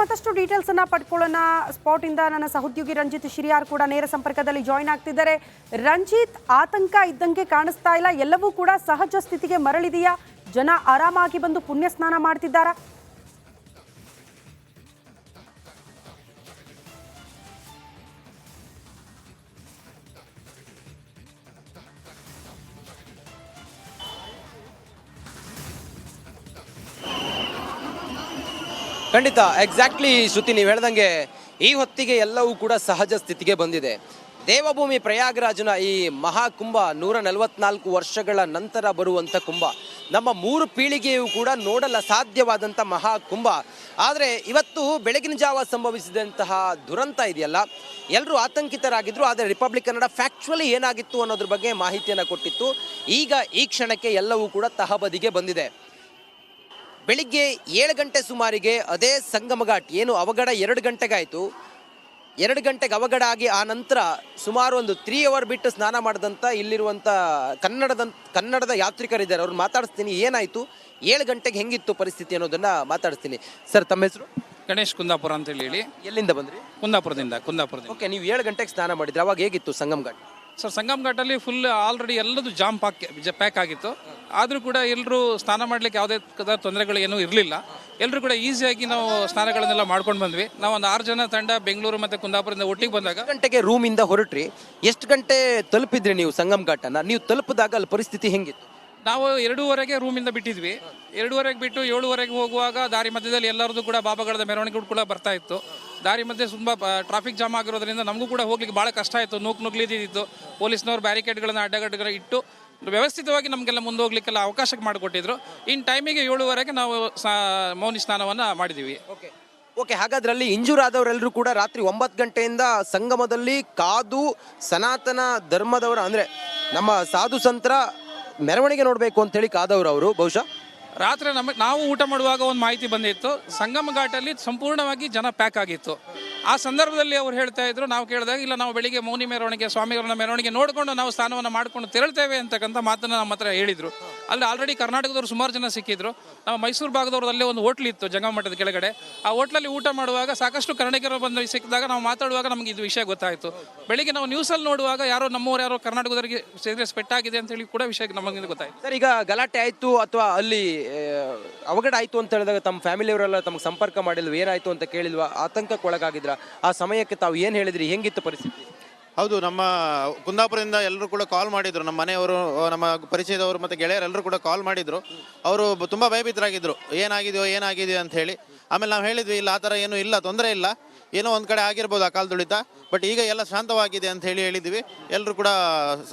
ಮತ್ತಷ್ಟು ಡೀಟೇಲ್ಸ್ ಅನ್ನ ಪಡ್ಕೊಳ್ಳೋಣ. ಸ್ಪಾಟ್ ಇಂದ ನನ್ನ ಸಹೋದ್ಯೋಗಿ ರಂಜಿತ್ ಶಿರಿಯಾರ್ ಕೂಡ ನೇರ ಸಂಪರ್ಕದಲ್ಲಿ ಜಾಯಿನ್ ಆಗ್ತಿದ್ದಾರೆ. ರಂಜಿತ್, ಆತಂಕ ಇದ್ದಂಗೆ ಕಾಣಿಸ್ತಾ ಇಲ್ಲ. ಎಲ್ಲವೂ ಕೂಡ ಸಹಜ ಸ್ಥಿತಿಗೆ ಮರಳಿದೆಯಾ? ಜನ ಆರಾಮಾಗಿ ಬಂದು ಪುಣ್ಯ ಸ್ನಾನ ಮಾಡ್ತಿದ್ದಾರಾ? ಖಂಡಿತ ಎಕ್ಸಾಕ್ಟ್ಲಿ ಶ್ರುತಿ ನೀವು ಹೇಳ್ದಂಗೆ ಈ ಹೊತ್ತಿಗೆ ಎಲ್ಲವೂ ಕೂಡ ಸಹಜ ಸ್ಥಿತಿಗೆ ಬಂದಿದೆ. ದೇವಭೂಮಿ ಪ್ರಯಾಗರಾಜನ ಈ ಮಹಾಕುಂಭ ನೂರ ನಲವತ್ನಾಲ್ಕು ವರ್ಷಗಳ ನಂತರ ಬರುವಂಥ ಕುಂಭ. ನಮ್ಮ ಮೂರು ಪೀಳಿಗೆಯೂ ಕೂಡ ನೋಡಲು ಸಾಧ್ಯವಾದಂಥ ಮಹಾಕುಂಭ. ಆದರೆ ಇವತ್ತು ಬೆಳಗಿನ ಜಾವ ಸಂಭವಿಸಿದಂತಹ ದುರಂತ ಇದೆಯಲ್ಲ ಎಲ್ಲರೂ ಆತಂಕಿತರಾಗಿದ್ದರು ಆದರೆ ರಿಪಬ್ಲಿಕ್ ಕನ್ನಡ ಫ್ಯಾಕ್ಚುಲಿ ಏನಾಗಿತ್ತು ಅನ್ನೋದ್ರ ಬಗ್ಗೆ ಮಾಹಿತಿಯನ್ನು ಕೊಟ್ಟಿತ್ತು. ಈಗ ಈ ಕ್ಷಣಕ್ಕೆ ಎಲ್ಲವೂ ಕೂಡ ತಹಬದಿಗೆ ಬಂದಿದೆ. ಬೆಳಿಗ್ಗೆ ಏಳು ಗಂಟೆ ಸುಮಾರಿಗೆ ಅದೇ ಸಂಗಮ ಘಾಟ್ ಏನು ಅವಘಡ ಎರಡು ಗಂಟೆಗಾಯಿತು. ಎರಡು ಗಂಟೆಗೆ ಅವಘಡ ಆಗಿ ಆ ನಂತರ ಸುಮಾರು ಒಂದು ತ್ರೀ ಅವರ್ ಬಿಟ್ಟು ಸ್ನಾನ ಮಾಡಿದಂಥ ಇಲ್ಲಿರುವಂಥ ಕನ್ನಡದ ಕನ್ನಡದ ಯಾತ್ರಿಕರಿದ್ದಾರೆ. ಅವ್ರು ಮಾತಾಡಿಸ್ತೀನಿ ಏನಾಯಿತು ಏಳು ಗಂಟೆಗೆ ಹೆಂಗಿತ್ತು ಪರಿಸ್ಥಿತಿ ಅನ್ನೋದನ್ನ ಮಾತಾಡಿಸ್ತೀನಿ. ಸರ್ ತಮ್ಮ ಹೆಸರು? ಗಣೇಶ್ ಕುಂದಾಪುರ ಅಂತ ಹೇಳಿ. ಎಲ್ಲಿಂದ ಬಂದ್ರಿ? ಕುಂದಾಪುರದಿಂದ ಕುಂದಾಪುರದಿಂದ. ಓಕೆ ನೀವು ಏಳು ಗಂಟೆಗೆ ಸ್ನಾನ ಮಾಡಿದ್ರಿ ಅವಾಗ ಹೇಗಿತ್ತು ಸಂಗಮ್ ಘಾಟ್ ಸರ್ ಸಂಗಮ್ ಘಾಟಲ್ಲಿ ಫುಲ್ ಆಲ್ರೆಡಿ ಎಲ್ಲದು ಜಾಮ್ ಪ್ಯಾಕ್ ಪ್ಯಾಕ್ ಆಗಿತ್ತು. ಆದರೂ ಕೂಡ ಎಲ್ಲರೂ ಸ್ನಾನ ಮಾಡ್ಲಿಕ್ಕೆ ಯಾವುದೇ ತೊಂದರೆಗಳು ಏನೂ ಇರಲಿಲ್ಲ. ಎಲ್ಲರೂ ಕೂಡ ಈಸಿಯಾಗಿ ನಾವು ಸ್ನಾನಗಳನ್ನೆಲ್ಲ ಮಾಡ್ಕೊಂಡು ಬಂದ್ವಿ. ನಾವು ಒಂದು ಆರು ಜನ ತಂಡ ಬೆಂಗಳೂರು ಮತ್ತು ಕುಂದಾಪುರದಿಂದ ಒಟ್ಟಿಗೆ ಬಂದಾಗ ಗಂಟೆಗೆ ರೂಮಿಂದ ಹೊರಟ್ರಿ? ಎಷ್ಟು ಗಂಟೆ ತಲುಪಿದ್ರಿ ನೀವು ಸಂಗಮ್ ಘಾಟನ? ನೀವು ತಲುಪಿದಾಗ ಅಲ್ಲಿ ಪರಿಸ್ಥಿತಿ ಹೆಂಗಿತ್ತು? ನಾವು ಎರಡೂವರೆಗೆ ರೂಮಿಂದ ಬಿಟ್ಟಿದ್ವಿ. ಎರಡೂವರೆಗೆ ಬಿಟ್ಟು ಏಳುವರೆಗೆ ಹೋಗುವಾಗ ದಾರಿ ಮಧ್ಯದಲ್ಲಿ ಎಲ್ಲರದ್ದು ಕೂಡ ಬಾಬಾಗಳದ ಮೆರವಣಿಗೆ ಕೂಡ ಬರ್ತಾ ಇತ್ತು. ದಾರಿ ಮಧ್ಯೆ ತುಂಬ ಟ್ರಾಫಿಕ್ ಜಾಮ್ ಆಗಿರೋದ್ರಿಂದ ನಮಗೂ ಕೂಡ ಹೋಗ್ಲಿಕ್ಕೆ ಭಾಳ ಕಷ್ಟ ಆಯಿತು. ನೂಕು ನುಗ್ಲಿದ್ದಿತ್ತು ಪೊಲೀಸ್ನವ್ರು ಬ್ಯಾರಿಕೇಡ್ಗಳನ್ನು ಅಡ್ಡಗಡ್ಡಗಳ ಇಟ್ಟು ವ್ಯವಸ್ಥಿತವಾಗಿ ನಮಗೆಲ್ಲ ಮುಂದೆ ಹೋಗ್ಲಿಕ್ಕೆಲ್ಲ ಅವಕಾಶ ಮಾಡಿಕೊಟ್ಟಿದ್ರು. ಇನ್ ಟೈಮಿಗೆ ಏಳುವರೆಗೆ ನಾವು ಮೌನಿ ಸ್ನಾನವನ್ನು ಮಾಡಿದ್ದೀವಿ ಓಕೆ. ಓಕೆ, ಹಾಗಾದ್ರಲ್ಲಿ ಇಂಜೂರ್ ಆದವರೆಲ್ಲರೂ ಕೂಡ ರಾತ್ರಿ ಒಂಬತ್ತು ಗಂಟೆಯಿಂದ ಸಂಗಮದಲ್ಲಿ ಕಾದು ಸನಾತನ ಧರ್ಮದವರ, ಅಂದರೆ ನಮ್ಮ ಸಾಧು ಸಂತರ ಮೆರವಣಿಗೆ ನೋಡಬೇಕು ಅಂತೇಳಿ ಕಾದವರು ಅವರು, ಬಹುಶಃ? ರಾತ್ರಿ ನಮಗೆ ನಾವು ಊಟ ಮಾಡುವಾಗ ಒಂದು ಮಾಹಿತಿ ಬಂದಿತ್ತು. ಸಂಗಮ ಘಾಟಲ್ಲಿ ಸಂಪೂರ್ಣವಾಗಿ ಜನ ಪ್ಯಾಕ್ ಆಗಿತ್ತು. ಆ ಸಂದರ್ಭದಲ್ಲಿ ಅವ್ರು ಹೇಳ್ತಾ ಇದ್ರು, ನಾವು ಕೇಳಿದಾಗ, ಇಲ್ಲ, ನಾವು ಬೆಳಿಗ್ಗೆ ಮೌನಿ ಮೆರವಣಿಗೆ, ಸ್ವಾಮಿಗಳನ್ನ ಮೆರವಣಿಗೆ ನೋಡಿಕೊಂಡು ನಾವು ಸ್ಥಾನವನ್ನು ಮಾಡ್ಕೊಂಡು ತೆರಳ್ತೇವೆ ಅಂತಕ್ಕಂಥ ಮಾತನ್ನ ನಮ್ಮ ಹತ್ರ ಹೇಳಿದ್ರು. ಅಲ್ಲಿ ಆಲ್ರೆಡಿ ಕರ್ನಾಟಕದವರು ಸುಮಾರು ಜನ ಸಿಕ್ಕಿದ್ರು. ನಾವು ಮೈಸೂರು ಭಾಗದವ್ರದ್ದು ಅಲ್ಲೇ ಒಂದು ಹೋಟ್ಲ್ ಇತ್ತು ಜಂಗಮಠದ ಕೆಳಗಡೆ. ಆ ಹೋಟ್ಲಲ್ಲಿ ಊಟ ಮಾಡುವಾಗ ಸಾಕಷ್ಟು ಕನ್ನಡಿಗರು ಬಂದು ಸಿಕ್ಕಿದಾಗ ನಾವು ಮಾತಾಡುವಾಗ ನಮಗೆ ಇದು ವಿಷಯ ಗೊತ್ತಾಯಿತು. ಬೆಳಿಗ್ಗೆ ನಾವು ನ್ಯೂಸಲ್ಲಿ ನೋಡುವಾಗ ಯಾರೋ ನಮ್ಮವ್ರು ಯಾರೋ ಕರ್ನಾಟಕದವರಿಗೆ ಸೀರಿಯಸ್ ಪೆಟ್ಟಾಗಿದೆ ಅಂತ ಹೇಳಿ ಕೂಡ ವಿಷಯ ನಮಗೆ ಗೊತ್ತಾಯಿತು. ಸರ್, ಈಗ ಗಲಾಟೆ ಆಯಿತು ಅಥವಾ ಅಲ್ಲಿ ಅವಘಡ ಆಯಿತು ಅಂತ ಹೇಳಿದಾಗ ತಮ್ಮ ಫ್ಯಾಮಿಲಿಯವರೆಲ್ಲ ತಮಗೆ ಸಂಪರ್ಕ ಮಾಡಿಲ್ವ ಏನಾಯಿತು ಅಂತ ಕೇಳಿಲ್ವಾ ಆತಂಕಕ್ಕೊಳಗಾಗಿದ್ರ? ಆ ಸಮಯಕ್ಕೆ ತಾವು ಏನು ಹೇಳಿದ್ರಿ ಹೆಂಗಿತ್ತು ಪರಿಸ್ಥಿತಿ? ಹೌದು ನಮ್ಮ ಕುಂದಾಪುರದಿಂದ ಎಲ್ಲರೂ ಕೂಡ ಕಾಲ್ ಮಾಡಿದ್ರು. ನಮ್ಮ ಮನೆಯವರು ನಮ್ಮ ಪರಿಚಯದವರು ಮತ್ತು ಗೆಳೆಯರೆಲ್ಲರೂ ಕೂಡ ಕಾಲ್ ಮಾಡಿದ್ರು. ಅವರು ತುಂಬ ಭಯಭೀತರಾಗಿದ್ದರು ಭಯಭೀತರಾಗಿದ್ರು. ಏನಾಗಿದೆಯೋ ಏನಾಗಿದೆಯೋ ಅಂತ ಹೇಳಿ. ಆಮೇಲೆ ನಾವು ಹೇಳಿದ್ವಿ ಇಲ್ಲ ಆ ಥರ ಏನೂ ಇಲ್ಲ ತೊಂದರೆ ಇಲ್ಲ. ಏನೋ ಒಂದು ಕಡೆ ಆಗಿರ್ಬೋದು ಆ ಕಾಲದುಳಿತ ಬಟ್ ಈಗ ಎಲ್ಲ ಶಾಂತವಾಗಿದೆ ಅಂತ ಹೇಳಿ ಹೇಳಿದ್ವಿ. ಎಲ್ಲರೂ ಕೂಡ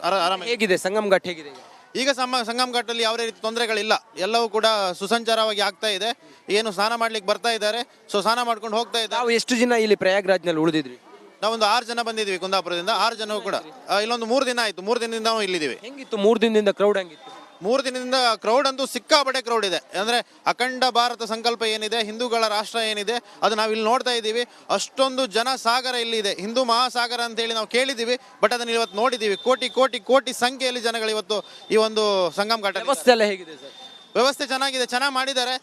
ಆರ- ಆರಾಮ ಹೇಗಿದೆ ಸಂಗಮ್ ಘಾಟ್ ಹೇಗಿದೆ ಈಗ? ಸಮ ಸಂಗಮ್ ಘಾಟಲ್ಲಿ ಯಾವುದೇ ರೀತಿ ತೊಂದರೆಗಳಿಲ್ಲ. ಎಲ್ಲವೂ ಕೂಡ ಸುಸಂಚಾರವಾಗಿ ಆಗ್ತಾ ಇದೆ. ಏನು ಸ್ನಾನ ಮಾಡ್ಲಿಕ್ಕೆ ಬರ್ತಾ ಇದ್ದಾರೆ. ಸೊ ಸ್ನಾನ ಮಾಡ್ಕೊಂಡು ಹೋಗ್ತಾ ಇದ್ದಾರೆ. ನಾವು ಎಷ್ಟು ದಿನ ಇಲ್ಲಿ ಪ್ರಯಾಗ್ರಾಜ್ನಲ್ಲಿ ಉಳಿದಿದ್ರಿ? ನಾವೊಂದು ಆರು ಜನ ಬಂದಿದ್ವಿ ಕುಂದಾಪುರದಿಂದ. ಆರು ಜನವು ಕೂಡ. ಆ, ಇಲ್ಲೊಂದು ಮೂರು ದಿನ ಆಯ್ತು. ಮೂರು ದಿನದಿಂದ ನಾವು ಇಲ್ಲಿದ್ದೀವಿ. ಹೆಂಗಿತ್ತು ಮೂರು ದಿನದಿಂದ ಕ್ರೌಡ್ ಹೆಂಗಿತ್ತು? ಮೂರು ದಿನದಿಂದ ಕ್ರೌಡ್ ಅಂತೂ ಸಿಕ್ಕಾಪಟ್ಟೆ ಕ್ರೌಡ್ ಇದೆ. ಅಂದರೆ ಅಖಂಡ ಭಾರತ ಸಂಕಲ್ಪ ಏನಿದೆ, ಹಿಂದೂಗಳ ರಾಷ್ಟ್ರ ಏನಿದೆ, ಅದು ನಾವು ಇಲ್ಲಿ ನೋಡ್ತಾ ಇದ್ದೀವಿ. ಅಷ್ಟೊಂದು ಜನ ಸಾಗರ ಇಲ್ಲಿ ಇದೆ ಹಿಂದೂ ಮಹಾಸಾಗರ ಅಂತ ಹೇಳಿ ನಾವು ಕೇಳಿದ್ದೀವಿ ಬಟ್ ಅದನ್ನು ಇವತ್ತು ನೋಡಿದ್ದೀವಿ. ಕೋಟಿ ಕೋಟಿ ಕೋಟಿ ಸಂಖ್ಯೆಯಲ್ಲಿ ಜನಗಳು ಇವತ್ತು ಈ ಒಂದು ಸಂಗಮ ಘಾಟ ವ್ಯವಸ್ಥೆ ಎಲ್ಲ ಹೇಗಿದೆ ಸರ್? ವ್ಯವಸ್ಥೆ ಚೆನ್ನಾಗಿದೆ ಚೆನ್ನಾಗಿ ಮಾಡಿದ್ದಾರೆ.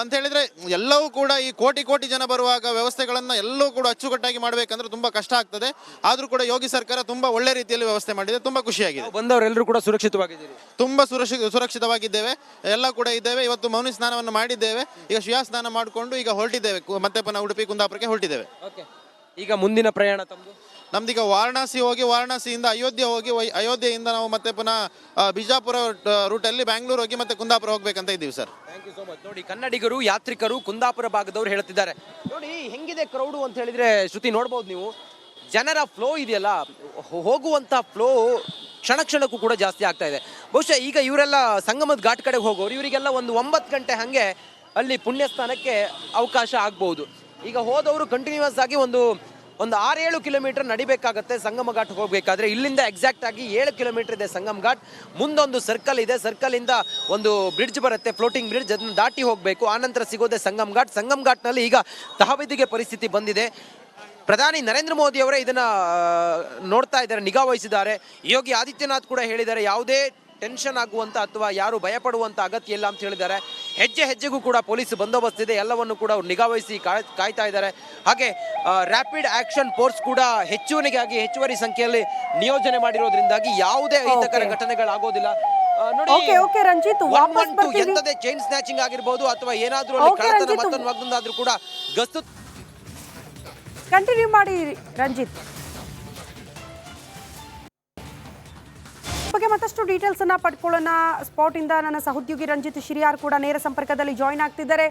ಅಂತ ಹೇಳಿದ್ರೆ ಎಲ್ಲವೂ ಕೂಡ ಈ ಕೋಟಿ ಕೋಟಿ ಜನ ಬರುವಾಗ ವ್ಯವಸ್ಥೆಗಳನ್ನ ಎಲ್ಲವೂ ಕೂಡ ಅಚ್ಚುಕಟ್ಟಾಗಿ ಮಾಡಬೇಕಂದ್ರೆ ತುಂಬಾ ಕಷ್ಟ ಆಗ್ತದೆ. ಆದರೂ ಕೂಡ ಯೋಗಿ ಸರ್ಕಾರ ತುಂಬಾ ಒಳ್ಳೆ ರೀತಿಯಲ್ಲಿ ವ್ಯವಸ್ಥೆ ಮಾಡಿದೆ. ತುಂಬಾ ಖುಷಿಯಾಗಿದೆ. ಬಂದವರೆಲ್ಲರೂ ಕೂಡ ಸುರಕ್ಷಿತವಾಗಿದ್ದೀರಿ. ತುಂಬಾ ಸುರಕ್ಷಿತ ಸುರಕ್ಷಿತವಾಗಿದ್ದೇವೆ. ಎಲ್ಲ ಕೂಡ ಇದ್ದೇವೆ. ಇವತ್ತು ಮೌನಿ ಸ್ನಾನವನ್ನು ಮಾಡಿದ್ದೇವೆ. ಈಗ ಶಿಯಾ ಸ್ನಾನ ಮಾಡಿಕೊಂಡು ಈಗ ಹೊರಟಿದ್ದೇವೆ. ಮತ್ತೆ ಪುನಃ ಉಡುಪಿ ಕುಂದಾಪುರಕ್ಕೆ ಹೊರಟಿದ್ದೇವೆ. ಈಗ ಮುಂದಿನ ಪ್ರಯಾಣ ತಮ್ಮದು ನಮ್ದೀಗ ವಾರಣಾಸಿ ಹೋಗಿ ವಾರಣಾಸಿಯಿಂದ ಅಯೋಧ್ಯೆ ಹೋಗಿ ಅಯೋಧ್ಯೆಯಿಂದ ನಾವು ಮತ್ತೆ ಪುನಃ ಬಿಜಾಪುರ ರೂಟಲ್ಲಿ ಬ್ಯಾಂಗ್ಳೂರ್ ಹೋಗಿ ಮತ್ತೆ ಕುಂದಾಪುರ ಹೋಗ್ಬೇಕಂತ ಇದ್ದೀವಿ sir. Thank you so much ನೋಡಿ, ಕನ್ನಡಿಗರು, ಯಾತ್ರಿಕರು ಕುಂದಾಪುರ ಭಾಗದವರು ಹೇಳ್ತಿದ್ದಾರೆ ನೋಡಿ, ಹೆಂಗಿದೆ ಕ್ರೌಡು ಅಂತ ಹೇಳಿದ್ರೆ, ಶ್ರುತಿ ನೋಡ್ಬೋದು ನೀವು. ಜನರ ಫ್ಲೋ ಇದೆಯಲ್ಲ ಹೋಗುವಂತ ಫ್ಲೋ ಕ್ಷಣ ಕ್ಷಣಕ್ಕೂ ಕೂಡ ಜಾಸ್ತಿ ಆಗ್ತಾ ಇದೆ. ಬಹುಶಃ ಈಗ ಇವರೆಲ್ಲ ಸಂಗಮದ ಘಾಟ್ ಕಡೆಗೆ ಹೋಗೋರು, ಇವರಿಗೆಲ್ಲ ಒಂದು ಒಂಬತ್ತು ಗಂಟೆ ಹಾಗೆ ಅಲ್ಲಿ ಪುಣ್ಯಸ್ಥಾನಕ್ಕೆ ಅವಕಾಶ ಆಗ್ಬೋದು. ಈಗ ಹೋದವರು ಕಂಟಿನ್ಯೂಸ್ ಆಗಿ ಒಂದು ಒಂದು ಆರೇಳು ಕಿಲೋಮೀಟರ್ ನಡಿಬೇಕಾಗತ್ತೆ ಸಂಗಮ ಘಾಟ್ ಹೋಗಬೇಕಾದ್ರೆ. ಇಲ್ಲಿಂದ ಎಕ್ಸಾಕ್ಟ್ ಆಗಿ ಏಳು ಕಿಲೋಮೀಟರ್ ಇದೆ ಸಂಗಮ್ ಘಾಟ್ ಮುಂದೊಂದು ಸರ್ಕಲ್ ಇದೆ. ಸರ್ಕಲ್ ಇಂದ ಒಂದು ಬ್ರಿಡ್ಜ್ ಬರುತ್ತೆ. ಫ್ಲೋಟಿಂಗ್ ಬ್ರಿಡ್ಜ್ ಅದನ್ನ ದಾಟಿ ಹೋಗಬೇಕು. ಆನಂತರ ಸಿಗೋದೆ ಸಂಗಮ್ ಘಾಟ್ ಸಂಗಮ್ ಘಾಟ್ನಲ್ಲಿ ಈಗ ತಹಬಿದಿಗೆ ಪರಿಸ್ಥಿತಿ ಬಂದಿದೆ. ಪ್ರಧಾನಿ ನರೇಂದ್ರ ಮೋದಿ ಅವರೇ ಇದನ್ನ ನೋಡ್ತಾ ಇದ್ದಾರೆ, ನಿಗಾ ವಹಿಸಿದ್ದಾರೆ. ಯೋಗಿ ಆದಿತ್ಯನಾಥ್ ಕೂಡ ಹೇಳಿದ್ದಾರೆ, ಯಾವುದೇ ಟೆನ್ಷನ್ ಆಗುವಂತ ಅಥವಾ ಯಾರು ಭಯಪಡುವಂತ ಅಗತ್ಯ ಇಲ್ಲ ಅಂತ ಹೇಳಿದ್ದಾರೆ. ಹೆಜ್ಜೆ ಹೆಜ್ಜೆಗೂ ಕೂಡ ಪೊಲೀಸ್ ಬಂದೋಬಸ್ತ್ ಇದೆ. ಎಲ್ಲವನ್ನು ಕೂಡ ಅವ್ರು ನಿಗಾವಹಿಸಿ ಕಾಯ್- ಕಾಯ್ತಾ ಇದ್ದಾರೆ. ಹಾಗೆ ರ್ಯಾಪಿಡ್ ಆಕ್ಷನ್ ಫೋರ್ಸ್ ಕೂಡ ಹೆಚ್ಚುವರಿಗಾಗಿ ಹೆಚ್ಚುವರಿ ಸಂಖ್ಯೆಯಲ್ಲಿ ನಿಯೋಜನೆ ಮಾಡಿರೋದ್ರಿಂದಾಗಿ ಯಾವುದೇ ಅಹಿತಕರ. ಘಟನೆಗಳಾಗೋದಿಲ್ಲ. ನೋಡಿ ಎಂತದೇ ಚೈನ್ ಸ್ನ್ಯಾಚಿಂಗ್ ಆಗಿರ್ಬೋದು ಅಥವಾ ಏನಾದ್ರೂ ಕಳ್ಳತನ. ಮತ್ತೊಂದು ಕೂಡ ಗಸ್ತು ಕಂಟಿನ್ಯೂ ಮಾಡಿ ರಂಜಿತ್. ಬಗ್ಗೆ ಮತ್ತಷ್ಟು ಡೀಟೇಲ್ಸ್ ಅನ್ನ ಪಡ್ಕೊಳ್ಳೋಣ. ಸ್ಪಾಟ್ ಇಂದ ನನ್ನ ಸಹೋದ್ಯೋಗಿ ರಂಜಿತ್ ಶಿರಿಯಾರ್ ಕೂಡ ನೇರ ಸಂಪರ್ಕದಲ್ಲಿ ಜಾಯಿನ್ ಆಗ್ತಿದ್ದಾರೆ.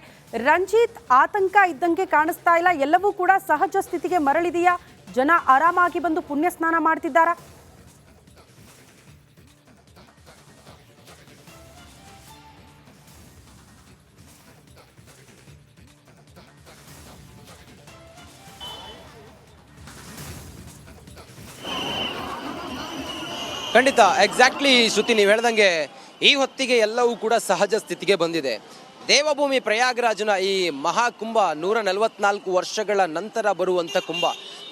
ರಂಜಿತ್, ಆತಂಕ ಇದ್ದಂಗೆ ಕಾಣಿಸ್ತಾ ಇಲ್ಲ. ಎಲ್ಲವೂ ಕೂಡ ಸಹಜ ಸ್ಥಿತಿಗೆ ಮರಳಿದೆಯಾ? ಜನ ಆರಾಮಾಗಿ ಬಂದು ಪುಣ್ಯ ಸ್ನಾನ ಮಾಡ್ತಿದ್ದಾರಾ? ಖಂಡಿತ ಎಕ್ಸಾಕ್ಟ್ಲಿ ಶ್ರುತಿ, ನೀವು ಹೇಳ್ದಂಗೆ ಈ ಹೊತ್ತಿಗೆ ಎಲ್ಲವೂ ಕೂಡ ಸಹಜ ಸ್ಥಿತಿಗೆ ಬಂದಿದೆ. ದೇವಭೂಮಿ ಪ್ರಯಾಗರಾಜನ ಈ ಮಹಾಕುಂಭ ನೂರ ನಲವತ್ನಾಲ್ಕು ವರ್ಷಗಳ ನಂತರ ಬರುವಂಥ ಕುಂಭ.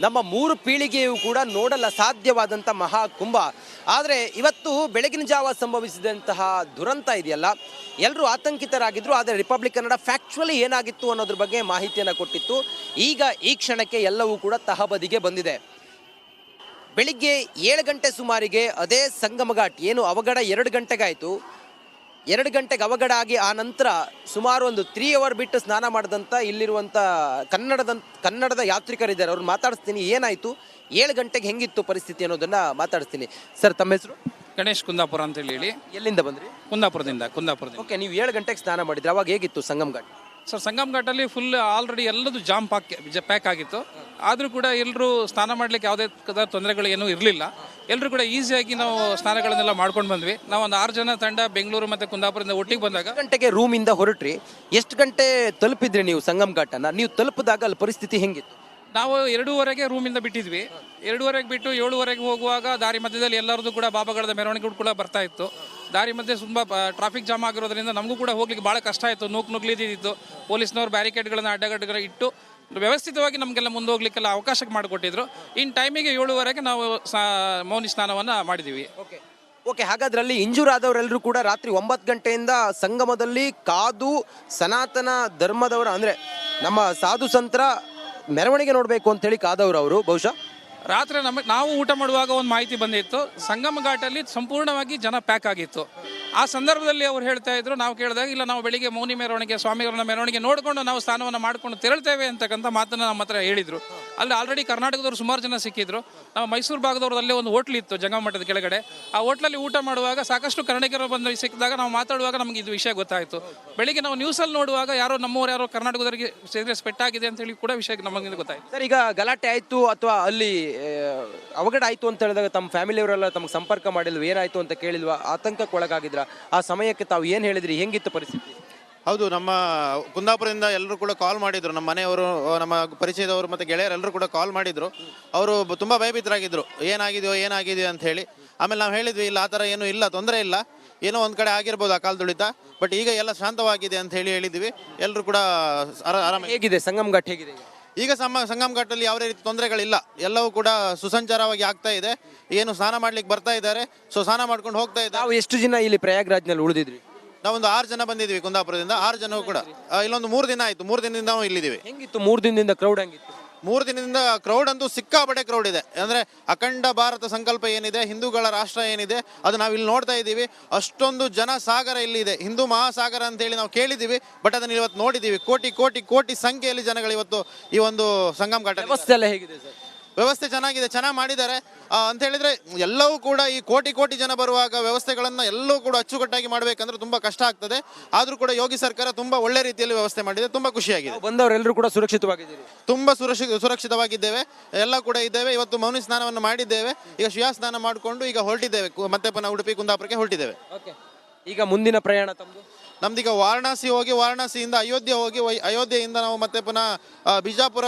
ನಮ್ಮ ಮೂರು ಪೀಳಿಗೆಯೂ ಕೂಡ ನೋಡಲು ಸಾಧ್ಯವಾದಂಥ ಮಹಾಕುಂಭ. ಆದರೆ ಇವತ್ತು ಬೆಳಗಿನ ಜಾವ ಸಂಭವಿಸಿದಂತಹ ದುರಂತ ಇದೆಯಲ್ಲ ಎಲ್ಲರೂ ಆತಂಕಿತರಾಗಿದ್ದರು ಆದರೆ ರಿಪಬ್ಲಿಕ್ ಕನ್ನಡ ಫ್ಯಾಕ್ಚುಲಿ ಏನಾಗಿತ್ತು ಅನ್ನೋದ್ರ ಬಗ್ಗೆ ಮಾಹಿತಿಯನ್ನು ಕೊಟ್ಟಿತ್ತು. ಈಗ ಈ ಕ್ಷಣಕ್ಕೆ ಎಲ್ಲವೂ ಕೂಡ ತಹಬದಿಗೆ ಬಂದಿದೆ. ಬೆಳಿಗ್ಗೆ ಏಳು ಗಂಟೆ ಸುಮಾರಿಗೆ ಅದೇ ಸಂಗಮ ಘಾಟ್ ಏನು ಅವಘಡ ಎರಡು ಗಂಟೆಗಾಯಿತು. ಎರಡು ಗಂಟೆಗೆ ಅವಘಡ ಆಗಿ ಆ ನಂತರ ಸುಮಾರು ಒಂದು ತ್ರೀ ಅವರ್ ಬಿಟ್ಟು ಸ್ನಾನ ಮಾಡಿದಂಥ ಇಲ್ಲಿರುವಂಥ ಕನ್ನಡದ ಕನ್ನಡದ ಯಾತ್ರಿಕರಿದ್ದಾರೆ. ಅವ್ರು ಮಾತಾಡಿಸ್ತೀನಿ ಏನಾಯಿತು? ಏಳು ಗಂಟೆಗೆ ಹೆಂಗಿತ್ತು ಪರಿಸ್ಥಿತಿ ಅನ್ನೋದನ್ನು ಮಾತಾಡಿಸ್ತೀನಿ. ಸರ್ ತಮ್ಮ ಹೆಸರು? ಗಣೇಶ್ ಕುಂದಾಪುರ ಅಂತ ಹೇಳಿ. ಎಲ್ಲಿಂದ ಬಂದ್ರಿ? ಕುಂದಾಪುರದಿಂದ ಕುಂದಾಪುರದಿಂದ. ಓಕೆ ನೀವು ಏಳು ಗಂಟೆಗೆ ಸ್ನಾನ ಮಾಡಿದ್ರೆ ಅವಾಗ ಹೇಗಿತ್ತು ಸಂಗಮ್ ಘಾಟ್ ಸರ್ ಸಂಗಮ್ ಘಾಟಲ್ಲಿ ಫುಲ್ ಆಲ್ರೆಡಿ ಎಲ್ಲದು ಜಾಮ್ ಪ್ಯಾಕ್ ಪ್ಯಾಕ್ ಆಗಿತ್ತು. ಆದರೂ ಕೂಡ ಎಲ್ಲರೂ ಸ್ನಾನ ಮಾಡ್ಲಿಕ್ಕೆ ಯಾವುದೇ ತೊಂದರೆಗಳು ಏನೂ ಇರಲಿಲ್ಲ. ಎಲ್ಲರೂ ಕೂಡ ಈಸಿಯಾಗಿ ನಾವು ಸ್ನಾನಗಳನ್ನೆಲ್ಲ ಮಾಡ್ಕೊಂಡು ಬಂದ್ವಿ. ನಾವು ಒಂದು ಆರು ಜನ ತಂಡ ಬೆಂಗಳೂರು ಮತ್ತು ಕುಂದಾಪುರದಿಂದ ಒಟ್ಟಿಗೆ ಬಂದಾಗ ಗಂಟೆಗೆ ರೂಮಿಂದ ಹೊರಟ್ರಿ? ಎಷ್ಟು ಗಂಟೆ ತಲುಪಿದ್ರಿ ನೀವು ಸಂಗಮ್ ಘಾಟನ? ನೀವು ತಲುಪಿದಾಗ ಅಲ್ಲಿ ಪರಿಸ್ಥಿತಿ ಹೆಂಗಿತ್ತು? ನಾವು ಎರಡೂವರೆಗೆ ರೂಮಿಂದ ಬಿಟ್ಟಿದ್ವಿ. ಎರಡೂವರೆಗೆ ಬಿಟ್ಟು ಏಳುವರೆಗೆ ಹೋಗುವಾಗ ದಾರಿ ಮಧ್ಯದಲ್ಲಿ ಎಲ್ಲರದ್ದು ಕೂಡ ಬಾಬಾಗಳದ ಮೆರವಣಿಗೆ ಕೂಡ ಬರ್ತಾ ಇತ್ತು. ದಾರಿ ಮಧ್ಯೆ ತುಂಬ ಟ್ರಾಫಿಕ್ ಜಾಮ್ ಆಗಿರೋದ್ರಿಂದ ನಮಗೂ ಕೂಡ ಹೋಗ್ಲಿಕ್ಕೆ ಭಾಳ ಕಷ್ಟ ಆಯಿತು. ನೂಕು ನುಗ್ಲಿದ್ದಿತ್ತು. ಪೊಲೀಸ್ನವ್ರು ಬ್ಯಾರಿಕೇಡ್ಗಳನ್ನು ಅಡ್ಡಗಡ್ಡೆಗಳ ಇಟ್ಟು, ವ್ಯವಸ್ಥಿತವಾಗಿ ನಮಗೆಲ್ಲ ಮುಂದೆ ಹೋಗ್ಲಿಕ್ಕೆಲ್ಲ ಅವಕಾಶ ಮಾಡಿಕೊಟ್ಟಿದ್ರು. ಇನ್ ಟೈಮಿಗೆ ಏಳುವರೆಗೆ ನಾವು ಮೌನಿ ಸ್ನಾನವನ್ನು ಮಾಡಿದ್ದೀವಿ ಓಕೆ. ಓಕೆ ಹಾಗಾದ್ರೆ ಅಲ್ಲಿ ಇಂಜೂರ್ ಆದವರೆಲ್ಲರೂ ಕೂಡ ರಾತ್ರಿ ಒಂಬತ್ತು ಗಂಟೆಯಿಂದ ಸಂಗಮದಲ್ಲಿ ಕಾದು ಸನಾತನ ಧರ್ಮದವರ, ಅಂದರೆ ನಮ್ಮ ಸಾಧು ಸಂತರ ಮೆರವಣಿಗೆ ನೋಡಬೇಕು ಅಂತೇಳಿ ಕಾದವರು ಅವರು, ಬಹುಶಃ? ರಾತ್ರಿ ನಮ್ಮ ನಾವು ಊಟ ಮಾಡುವಾಗ ಒಂದು ಮಾಹಿತಿ ಬಂದಿತ್ತು. ಸಂಗಮ ಘಾಟಲ್ಲಿ ಸಂಪೂರ್ಣವಾಗಿ ಜನ ಪ್ಯಾಕ್ ಆಗಿತ್ತು. ಆ ಸಂದರ್ಭದಲ್ಲಿ ಅವ್ರು ಹೇಳ್ತಾ ಇದ್ರು, ನಾವು ಕೇಳಿದಾಗ, ಇಲ್ಲ, ನಾವು ಬೆಳಿಗ್ಗೆ ಮೌನಿ ಮೆರವಣಿಗೆ, ಸ್ವಾಮಿಗಳನ್ನ ಮೆರವಣಿಗೆ ನೋಡಿಕೊಂಡು ನಾವು ಸ್ಥಾನವನ್ನು ಮಾಡ್ಕೊಂಡು ತೆರಳ್ತೇವೆ ಅಂತಕ್ಕಂಥ ಮಾತನ್ನು ನಮ್ಮ ಹತ್ರ ಹೇಳಿದ್ರು. ಅಲ್ಲಿ ಆಲ್ರೆಡಿ ಕರ್ನಾಟಕದವರು ಸುಮಾರು ಜನ ಸಿಕ್ಕಿದ್ರು. ನಾವು ಮೈಸೂರು ಭಾಗದವ್ರದ್ದು ಅಲ್ಲೇ ಒಂದು ಹೋಟ್ಲ್ ಇತ್ತು, ಜಂಗಮ ಮಠದ ಕೆಳಗಡೆ. ಆ ಹೋಟ್ಲಲ್ಲಿ ಊಟ ಮಾಡುವಾಗ ಸಾಕಷ್ಟು ಕನ್ನಡಿಗರು ಬಂದು ಸಿಕ್ಕಿದಾಗ ನಾವು ಮಾತಾಡುವಾಗ ನಮಗೆ ಇದು ವಿಷಯ ಗೊತ್ತಾಯಿತು. ಬೆಳಿಗ್ಗೆ ನಾವು ನ್ಯೂಸಲ್ಲಿ ನೋಡುವಾಗ ಯಾರೋ ನಮ್ಮವ್ರು ಯಾರೋ ಕರ್ನಾಟಕದವರಿಗೆ ಸೀರಿಯಸ್ ಪೆಟ್ಟಾಗಿದೆ ಅಂತ ಹೇಳಿ ಕೂಡ ವಿಷಯ ನಮಗೆ ಗೊತ್ತಾಯಿತು. ಸರ್, ಈಗ ಗಲಾಟೆ ಆಯಿತು ಅಥವಾ ಅಲ್ಲಿ ಅವಘಡ ಆಯಿತು ಅಂತ ಹೇಳಿದಾಗ ತಮ್ಮ ಫ್ಯಾಮಿಲಿಯವರೆಲ್ಲ ತಮಗೆ ಸಂಪರ್ಕ ಮಾಡಿಲ್ವ? ಏನಾಯಿತು ಅಂತ ಕೇಳಿಲ್ವಾ? ಆತಂಕಕ್ಕೆ ಒಳಗಾಗಿದ್ರ ಆ ಸಮಯಕ್ಕೆ ತಾವು ಏನು ಹೇಳಿದ್ರಿ? ಹೆಂಗಿತ್ತು ಪರಿಸ್ಥಿತಿ? ಹೌದು ನಮ್ಮ ಕುಂದಾಪುರದಿಂದ ಎಲ್ಲರೂ ಕೂಡ ಕಾಲ್ ಮಾಡಿದ್ರು. ನಮ್ಮ ಮನೆಯವರು ನಮ್ಮ ಪರಿಚಯದವರು ಮತ್ತೆ ಗೆಳೆಯರೆಲ್ಲರೂ ಕೂಡ ಕಾಲ್ ಮಾಡಿದ್ರು. ಅವರು ತುಂಬ ಭಯಭೀತರಾಗಿದ್ರು. ಏನಾಗಿದೆಯೋ ಏನಾಗಿದೆಯೋ ಅಂತ ಹೇಳಿ. ಆಮೇಲೆ ನಾವು ಹೇಳಿದ್ವಿ ಇಲ್ಲ ಆ ಥರ ಏನೂ ಇಲ್ಲ ತೊಂದರೆ ಇಲ್ಲ. ಏನೋ ಒಂದು ಕಡೆ ಆಗಿರ್ಬೋದು ಆ ಕಾಲದುಳಿತ ಬಟ್ ಈಗ ಎಲ್ಲ ಶಾಂತವಾಗಿದೆ ಅಂತ ಹೇಳಿ ಹೇಳಿದ್ವಿ. ಎಲ್ಲರೂ ಕೂಡ ಆರ- ಆರಾಮ ಹೇಗಿದೆ ಸಂಗಮ್ ಘಾಟ್ ಹೇಗಿದೆ ಈಗ? ಸಮ ಸಂಗಮ್ ಘಾಟಲ್ಲಿ ಯಾವುದೇ ರೀತಿ ತೊಂದರೆಗಳಿಲ್ಲ. ಎಲ್ಲವೂ ಕೂಡ ಸುಸಂಚಾರವಾಗಿ ಆಗ್ತಾ ಇದೆ. ಏನು ಸ್ನಾನ ಮಾಡ್ಲಿಕ್ಕೆ ಬರ್ತಾ ಇದ್ದಾರೆ. ಸೊ ಸ್ನಾನ ಮಾಡ್ಕೊಂಡು ಹೋಗ್ತಾ ಇದ್ದಾರೆ. ಎಷ್ಟು ಜನ ಇಲ್ಲಿ ಪ್ರಯಾಗ್ರಾಜ್ನಲ್ಲಿ ಉಳಿದಿದ್ರಿ ನಾವೊಂದು ಆರು ಜನ ಬಂದಿದ್ವಿ ಕುಂದಾಪುರದಿಂದ ಆರು ಜನ ಕೂಡ. ಆ, ಇಲ್ಲೊಂದು ಮೂರು ದಿನ ಆಯ್ತು ಮೂರು ದಿನದಿಂದ ನಾವು ಇಲ್ಲಿದ್ದೀವಿ. ಹೆಂಗಿತ್ತು? ಮೂರು ದಿನದಿಂದ ಕ್ರೌಡ್ ಹೆಂಗಿತ್ತು? ಮೂರು ದಿನದಿಂದ ಕ್ರೌಡ್ ಅಂತೂ ಸಿಕ್ಕಾಪಟ್ಟೆ ಕ್ರೌಡ್ ಇದೆ. ಅಂದರೆ ಅಖಂಡ ಭಾರತ ಸಂಕಲ್ಪ ಏನಿದೆ ಹಿಂದೂಗಳ ರಾಷ್ಟ್ರ ಏನಿದೆ ಅದು ನಾವು ಇಲ್ಲಿ ನೋಡ್ತಾ ಇದ್ದೀವಿ. ಅಷ್ಟೊಂದು ಜನ ಸಾಗರ ಇಲ್ಲಿದೆ. ಹಿಂದೂ ಮಹಾಸಾಗರ ಅಂತ ಹೇಳಿ ನಾವು ಕೇಳಿದ್ದೀವಿ ಬಟ್ ಅದನ್ನು ಇವತ್ತು ನೋಡಿದ್ದೀವಿ. ಕೋಟಿ ಕೋಟಿ ಕೋಟಿ ಸಂಖ್ಯೆಯಲ್ಲಿ ಜನಗಳು ಇವತ್ತು ಈ ಒಂದು ಸಂಗಮ ಘಟನೆ ವ್ಯವಸ್ಥೆ ಎಲ್ಲ ಹೇಗಿದೆ ಸರ್? ವ್ಯವಸ್ಥೆ ಚೆನ್ನಾಗಿದೆ ಚೆನ್ನಾಗಿ ಮಾಡಿದ್ದಾರೆ. ಅಂತ ಹೇಳಿದ್ರೆ ಎಲ್ಲವೂ ಕೂಡ ಈ ಕೋಟಿ ಕೋಟಿ ಜನ ಬರುವಾಗ ವ್ಯವಸ್ಥೆಗಳನ್ನ ಎಲ್ಲವೂ ಕೂಡ ಅಚ್ಚುಕಟ್ಟಾಗಿ ಮಾಡಬೇಕಂದ್ರೆ ತುಂಬಾ ಕಷ್ಟ ಆಗ್ತದೆ. ಆದರೂ ಕೂಡ ಯೋಗಿ ಸರ್ಕಾರ ತುಂಬಾ ಒಳ್ಳೆ ರೀತಿಯಲ್ಲಿ ವ್ಯವಸ್ಥೆ ಮಾಡಿದೆ. ತುಂಬಾ ಖುಷಿಯಾಗಿದೆ. ಬಂದವರೆಲ್ಲರೂ ಕೂಡ ಸುರಕ್ಷಿತವಾಗಿದ್ದೀರಿ. ತುಂಬಾ ಸುರಕ್ಷಿತ ಸುರಕ್ಷಿತವಾಗಿದ್ದೇವೆ. ಎಲ್ಲ ಕೂಡ ಇದ್ದೇವೆ. ಇವತ್ತು ಮೌನಿ ಸ್ನಾನವನ್ನು ಮಾಡಿದ್ದೇವೆ. ಈಗ ಶಿವ ಸ್ನಾನ ಮಾಡಿಕೊಂಡು ಈಗ ಹೊರಟಿದ್ದೇವೆ. ಮತ್ತೆ ಪುನಃ ಉಡುಪಿ ಕುಂದಾಪುರಕ್ಕೆ ಹೊರಟಿದ್ದೇವೆ. ಈಗ ಮುಂದಿನ ಪ್ರಯಾಣ ತಮ್ಮದು ನಮ್ದೀಗ ವಾರಣಾಸಿ ಹೋಗಿ ವಾರಣಾಸಿಯಿಂದ ಅಯೋಧ್ಯೆ ಹೋಗಿ ವೈ- ಅಯೋಧ್ಯೆಯಿಂದ ನಾವು ಮತ್ತೆ ಪುನಃ ಆ, ಬಿಜಾಪುರ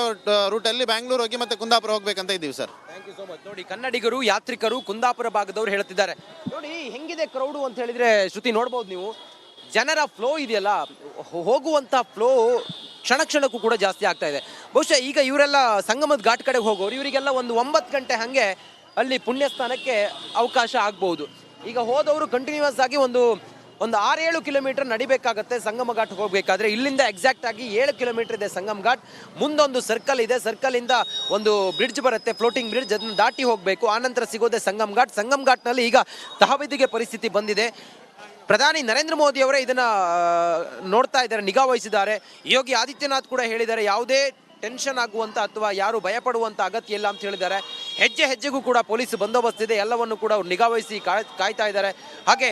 ರೂಟಲ್ಲಿ ಬ್ಯಾಂಗ್ಳೂರ್ ಹೋಗಿ ಮತ್ತೆ ಕುಂದಾಪುರ ಹೋಗ್ಬೇಕಂತ ಇದ್ದೀವಿ sir. Thank you so much ನೋಡಿ ಕನ್ನಡಿಗರು ಯಾತ್ರಿಕರು ಕುಂದಾಪುರ ಭಾಗದವರು ಹೇಳ್ತಿದ್ದಾರೆ ನೋಡಿ ಹೆಂಗಿದೆ ಕ್ರೌಡು ಅಂತ ಹೇಳಿದ್ರೆ ಶ್ರುತಿ ನೋಡ್ಬೋದು ನೀವು. ಜನರ ಫ್ಲೋ ಇದೆಯಲ್ಲ ಹೋ- ಹೋಗುವಂತ ಫ್ಲೋ ಕ್ಷಣ ಕ್ಷಣಕ್ಕೂ ಕೂಡ ಜಾಸ್ತಿ ಆಗ್ತಾ ಇದೆ. ಬಹುಶಃ ಈಗ ಇವರೆಲ್ಲ ಸಂಗಮದ ಘಾಟ್ ಕಡೆಗೆ ಹೋಗೋರು ಇವರಿಗೆಲ್ಲ ಒಂದು ಒಂಬತ್ತು ಗಂಟೆ ಹಾಗೆ ಅಲ್ಲಿ ಪುಣ್ಯಸ್ಥಾನಕ್ಕೆ ಅವಕಾಶ ಆಗ್ಬಹುದು ಈಗ ಹೋದವರು ಕಂಟಿನ್ಯೂಸ್ ಆಗಿ ಒಂದು ಒಂದು ಆರೇಳು ಕಿಲೋಮೀಟರ್ ನಡಿಬೇಕಾಗತ್ತೆ ಸಂಗಮ ಘಾಟ್ ಹೋಗಬೇಕಾದ್ರೆ. ಇಲ್ಲಿಂದ ಎಕ್ಸಾಕ್ಟ್ ಆಗಿ ಏಳು ಕಿಲೋಮೀಟರ್ ಇದೆ ಸಂಗಮ್ ಘಾಟ್. ಮುಂದೊಂದು ಸರ್ಕಲ್ ಇದೆ. ಸರ್ಕಲ್ ಇಂದ ಒಂದು ಬ್ರಿಡ್ಜ್ ಬರುತ್ತೆ ಫ್ಲೋಟಿಂಗ್ ಬ್ರಿಡ್ಜ್ ಅದನ್ನು ದಾಟಿ ಹೋಗಬೇಕು. ಆನಂತರ ಸಿಗೋದೆ ಸಂಗಮ್ ಘಾಟ್. ಸಂಗಮ್ ಘಾಟ್ನಲ್ಲಿ ಈಗ ತಹಬೀದಿಗೆ ಪರಿಸ್ಥಿತಿ ಬಂದಿದೆ. ಪ್ರಧಾನಿ ನರೇಂದ್ರ ಮೋದಿ ಅವರೇ ಇದನ್ನ ನೋಡ್ತಾ ಇದ್ದಾರೆ, ನಿಗಾ ವಹಿಸಿದ್ದಾರೆ. ಯೋಗಿ ಆದಿತ್ಯನಾಥ್ ಕೂಡ ಹೇಳಿದ್ದಾರೆ, ಯಾವುದೇ ಟೆನ್ಷನ್ ಆಗುವಂತ ಅಥವಾ ಯಾರು ಭಯಪಡುವಂತ ಅಗತ್ಯ ಇಲ್ಲ ಅಂತ ಹೇಳಿದ್ದಾರೆ ಹೆಜ್ಜೆ ಹೆಜ್ಜೆಗೂ ಕೂಡ ಪೊಲೀಸ್ ಬಂದೋಬಸ್ತ್ ಇದೆ ಎಲ್ಲವನ್ನು ಕೂಡ ಅವ್ರು ನಿಗಾವಹಿಸಿ ಕಾಯ್- ಕಾಯ್ತಾ ಇದ್ದಾರೆ ಹಾಗೆ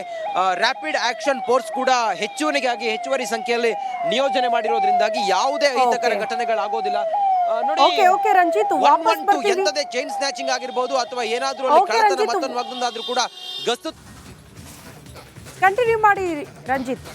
ರ್ಯಾಪಿಡ್ ಆಕ್ಷನ್ ಫೋರ್ಸ್ ಕೂಡ ಹೆಚ್ಚುವರಿಗಾಗಿ ಹೆಚ್ಚುವರಿ ಸಂಖ್ಯೆಯಲ್ಲಿ ನಿಯೋಜನೆ ಮಾಡಿರೋದ್ರಿಂದಾಗಿ ಯಾವುದೇ ಅಹಿತಕರ. ಘಟನೆಗಳಾಗೋದಿಲ್ಲ ರಂಜಿತ್, ವಾಪಸ್ ಬರ್ತೀವಿ. ಎಂತದೇ ಚೈನ್ ಸ್ನಾಚಿಂಗ್ ಆಗಿರ್ಬೋದು ಅಥವಾ ಏನಾದ್ರೂ ಅಲ್ಲಿ ಕಳ್ಳತನ ರಂಜಿತ್. ಮತ್ತೊಂದು ಮತ್ತೊಂದಾದ್ರೂ ಕೂಡ ಗಸ್ತು ಕಂಟಿನ್ಯೂ ಮಾಡಿ ರಂಜಿತ್